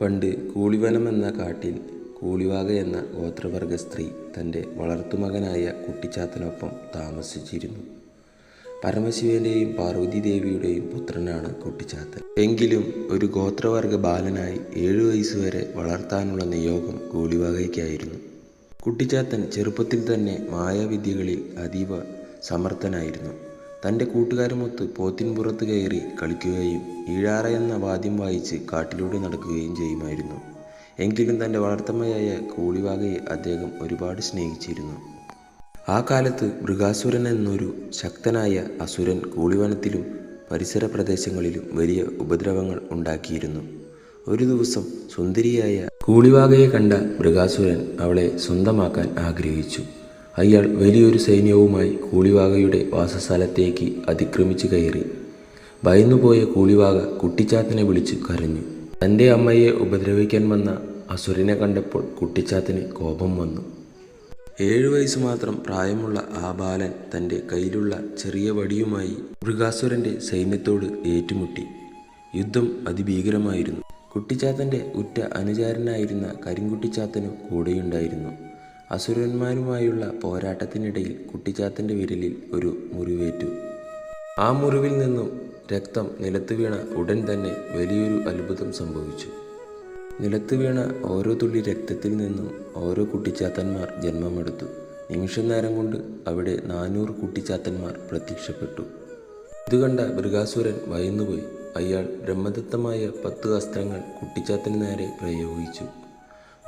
പണ്ട് കൂളിവനം എന്ന കാട്ടിൽ കൂളിവാക എന്ന ഗോത്രവർഗ സ്ത്രീ തന്റെ വളർത്തുമകനായ കുട്ടിച്ചാത്തനൊപ്പം താമസിച്ചിരുന്നു. പരമശിവന്റെയും പാർവതീദേവിയുടെയും പുത്രനാണ് കുട്ടിച്ചാത്തൻ. എങ്കിലും ഒരു ഗോത്രവർഗ ബാലനായി ഏഴു വയസ്സുവരെ വളർത്താനുള്ള നിയോഗം കൂളിവാകയ്ക്കായിരുന്നു കുട്ടിച്ചാത്തൻ ചെറുപ്പത്തിൽ തന്നെ മായാവിദ്യകളിൽ അതീവ സമർത്ഥനായിരുന്നു. തന്റെ കൂട്ടുകാരുമൊത്ത് പോത്തിൻപുറത്ത് കയറി കളിക്കുകയും ഈഴാറ എന്ന വാദ്യം വായിച്ച് കാട്ടിലൂടെ നടക്കുകയും ചെയ്യുമായിരുന്നു. എങ്കിലും തന്റെ വളർത്തമ്മയായ കൂളിവാകയെ അദ്ദേഹം ഒരുപാട് സ്നേഹിച്ചിരുന്നു. ആ കാലത്ത് മൃഗാസുരൻ എന്നൊരു ശക്തനായ അസുരൻ കൂളിവനത്തിലും പരിസര പ്രദേശങ്ങളിലും വലിയ ഉപദ്രവങ്ങൾ ഉണ്ടാക്കിയിരുന്നു. ഒരു ദിവസം സുന്ദരിയായ കൂളിവാകയെ കണ്ട മൃഗാസുരൻ അവളെ സ്വന്തമാക്കാൻ ആഗ്രഹിച്ചു. അയാൾ വലിയൊരു സൈന്യവുമായി കൂളിവാകയുടെ വാസസ്ഥലത്തേക്ക് അതിക്രമിച്ചു കയറി. ഭയന്നുപോയ കൂളിവാക കുട്ടിച്ചാത്തനെ വിളിച്ച് കരഞ്ഞു. തന്റെ അമ്മയെ ഉപദ്രവിക്കാൻ വന്ന അസുരനെ കണ്ടപ്പോൾ കുട്ടിച്ചാത്തന് കോപം വന്നു. ഏഴു വയസ്സ് മാത്രം പ്രായമുള്ള ആ ബാലൻ തന്റെ കയ്യിലുള്ള ചെറിയ വടിയുമായി മൃഗാസുരന്റെ സൈന്യത്തോട് ഏറ്റുമുട്ടി. യുദ്ധം അതിഭീകരമായിരുന്നു. കുട്ടിച്ചാത്തന്റെ ഉറ്റ അനുചാരനായിരുന്ന കരിങ്കുട്ടിച്ചാത്തനും കൂടെയുണ്ടായിരുന്നു. അസുരന്മാരുമായുള്ള പോരാട്ടത്തിനിടയിൽ കുട്ടിച്ചാത്തന്റെ വിരലിൽ ഒരു മുറിവേറ്റു. ആ മുറിവിൽ നിന്നും രക്തം നിലത്ത് വീണ ഉടൻ തന്നെ വലിയൊരു അത്ഭുതം സംഭവിച്ചു. നിലത്ത് വീണ ഓരോ തുള്ളി രക്തത്തിൽ നിന്നും ഓരോ കുട്ടിച്ചാത്തന്മാർ ജന്മമെടുത്തു. നിമിഷനേരം കൊണ്ട് അവിടെ നാനൂറ് കുട്ടിച്ചാത്തന്മാർ പ്രത്യക്ഷപ്പെട്ടു. ഇത് കണ്ട മൃഗാസുരൻ ഭയന്നുപോയി. അയാൾ ബ്രഹ്മദത്തമായ പത്ത് അസ്ത്രങ്ങൾ കുട്ടിച്ചാത്തന് നേരെ പ്രയോഗിച്ചു.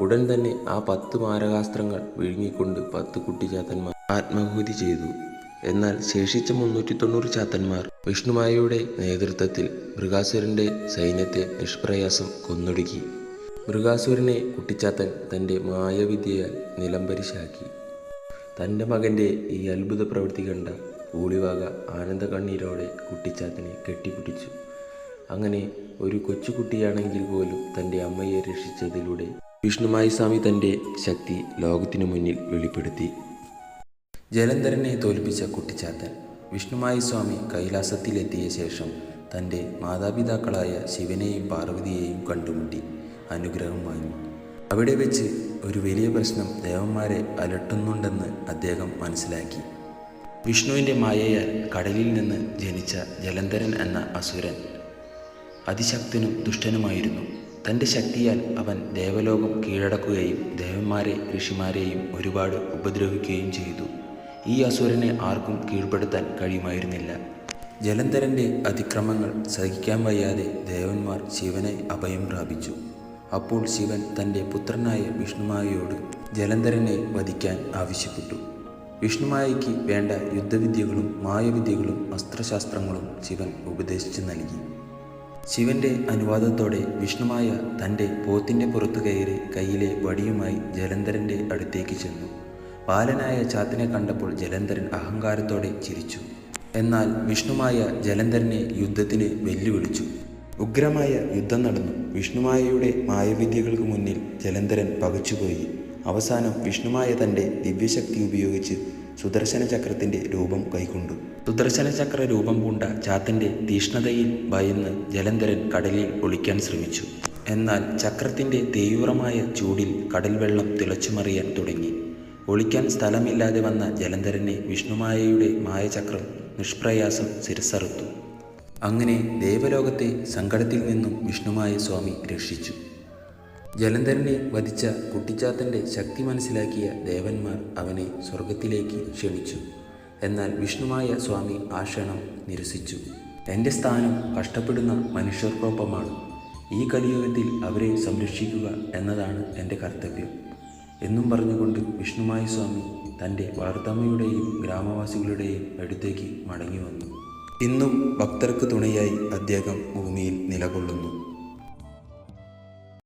ഉടൻ തന്നെ ആ പത്ത് മാരകാസ്ത്രങ്ങൾ വിഴുങ്ങിക്കൊണ്ട് പത്ത് കുട്ടിച്ചാത്തന്മാർ ആത്മാഹുതി ചെയ്തു. എന്നാൽ ശേഷിച്ച മുന്നൂറ്റി തൊണ്ണൂറ് ചാത്തന്മാർ വിഷ്ണുമായയുടെ നേതൃത്വത്തിൽ മൃഗാസുരന്റെ സൈന്യത്തെ നിഷ്പ്രയാസം കൊന്നൊടുക്കി. മൃഗാസുരനെ കുട്ടിച്ചാത്തൻ തന്റെ മായവിദ്യയാൽ നിലംപരിശാക്കി. തന്റെ മകന്റെ ഈ അത്ഭുത പ്രവൃത്തി കണ്ട പൂളിവാക ആനന്ദ കണ്ണീരോടെ കുട്ടിച്ചാത്തനെ കെട്ടിപ്പിടിച്ചു. അങ്ങനെ ഒരു കൊച്ചുകുട്ടിയാണെങ്കിൽ പോലും തന്റെ അമ്മയെ രക്ഷിച്ചതിലൂടെ വിഷ്ണുമായി സ്വാമി തന്റെ ശക്തി ലോകത്തിനു മുന്നിൽ വെളിപ്പെടുത്തി. ജലന്ധരനെ തോൽപ്പിച്ച കുട്ടിച്ചാത്തൻ വിഷ്ണുമായി സ്വാമി കൈലാസത്തിലെത്തിയ ശേഷം തന്റെ മാതാപിതാക്കളായ ശിവനെയും പാർവതിയെയും കണ്ടുമുട്ടി അനുഗ്രഹം വാങ്ങി. അവിടെ വെച്ച് ഒരു വലിയ പ്രശ്നം ദേവന്മാരെ അലട്ടുന്നുണ്ടെന്ന് അദ്ദേഹം മനസ്സിലാക്കി. വിഷ്ണുവിന്റെ മായയാൽ കടലിൽ നിന്ന് ജനിച്ച ജലന്ധരൻ എന്ന അസുരൻ അതിശക്തനും ദുഷ്ടനുമായിരുന്നു. തന്റെ ശക്തിയാൽ അവൻ ദേവലോകം കീഴടക്കുകയും ദേവന്മാരെ ഋഷിമാരെയും ഒരുപാട് ഉപദ്രവിക്കുകയും ചെയ്തു. ഈ അസുരനെ ആർക്കും കീഴ്പ്പെടുത്താൻ കഴിയുമായിരുന്നില്ല. ജലന്ധരന്റെ അതിക്രമങ്ങൾ സഹിക്കാൻ വയ്യാതെ ദേവന്മാർ ശിവനെ അഭയം പ്രാപിച്ചു. അപ്പോൾ ശിവൻ തന്റെ പുത്രനായ വിഷ്ണുമായയോട് ജലന്ധരനെ വധിക്കാൻ ആവശ്യപ്പെട്ടു. വിഷ്ണുമായയ്ക്ക് വേണ്ട യുദ്ധവിദ്യകളും മായവിദ്യകളും അസ്ത്രശാസ്ത്രങ്ങളും ശിവൻ ഉപദേശിച്ചു നൽകി. ശിവന്റെ അനുവാദത്തോടെ വിഷ്ണുമായ തന്റെ പോത്തിന്റെ പുറത്തു കയറി കയ്യിലെ വടിയുമായി ജലന്ധരന്റെ അടുത്തേക്ക് ചെന്നു. പാലനായ ചാത്തിനെ കണ്ടപ്പോൾ ജലന്ധരൻ അഹങ്കാരത്തോടെ ചിരിച്ചു. എന്നാൽ വിഷ്ണുമായ ജലന്ധരനെ യുദ്ധത്തിന് വെല്ലുവിളിച്ചു. ഉഗ്രമായ യുദ്ധം നടന്നു. വിഷ്ണുമായയുടെ മായവിദ്യകൾക്ക് മുന്നിൽ ജലന്ധരൻ പകച്ചുപോയി. അവസാനം വിഷ്ണുമായ തന്റെ ദിവ്യശക്തി ഉപയോഗിച്ച് സുദർശന ചക്രത്തിന്റെ രൂപം കൈക്കൊണ്ടു. സുദർശന ചക്ര രൂപം പൂണ്ട ചാത്തന്റെ തീഷ്ണതയിൽ ഭയന്ന് ജലന്ധരൻ കടലിൽ ഒളിക്കാൻ ശ്രമിച്ചു. എന്നാൽ ചക്രത്തിന്റെ തീവ്രമായ ചൂടിൽ കടൽ വെള്ളം തിളച്ചുമറിയാൻ തുടങ്ങി. ഒളിക്കാൻ സ്ഥലമില്ലാതെ വന്ന ജലന്ധരനെ വിഷ്ണുമായയുടെ മായചക്രം നിഷ്പ്രയാസം ശിരസറുത്തു അങ്ങനെ ദേവലോകത്തെ സങ്കടത്തിൽ നിന്നും വിഷ്ണുമായ സ്വാമി രക്ഷിച്ചു. ജലന്ധരനെ വധിച്ച കുട്ടിച്ചാത്തന്റെ ശക്തി മനസ്സിലാക്കിയ ദേവന്മാർ അവനെ സ്വർഗത്തിലേക്ക് ക്ഷണിച്ചു. എന്നാൽ വിഷ്ണുമായ സ്വാമി ആ ക്ഷണം നിരസിച്ചു. എന്റെ സ്ഥാനം കഷ്ടപ്പെടുന്ന മനുഷ്യർക്കൊപ്പമാണ്. ഈ കലിയുഗത്തിൽ അവരെ സംരക്ഷിക്കുക എന്നതാണ് എന്റെ കർത്തവ്യം. എന്നും പറഞ്ഞുകൊണ്ട് വിഷ്ണുമായ സ്വാമി തന്റെ വളർത്തമ്മയുടെയും ഗ്രാമവാസികളുടെയും അടുത്തേക്ക് മടങ്ങി വന്നു. ഇന്നും ഭക്തർക്ക് തുണയായി അദ്ദേഹം ഭൂമിയിൽ നിലകൊള്ളുന്നു.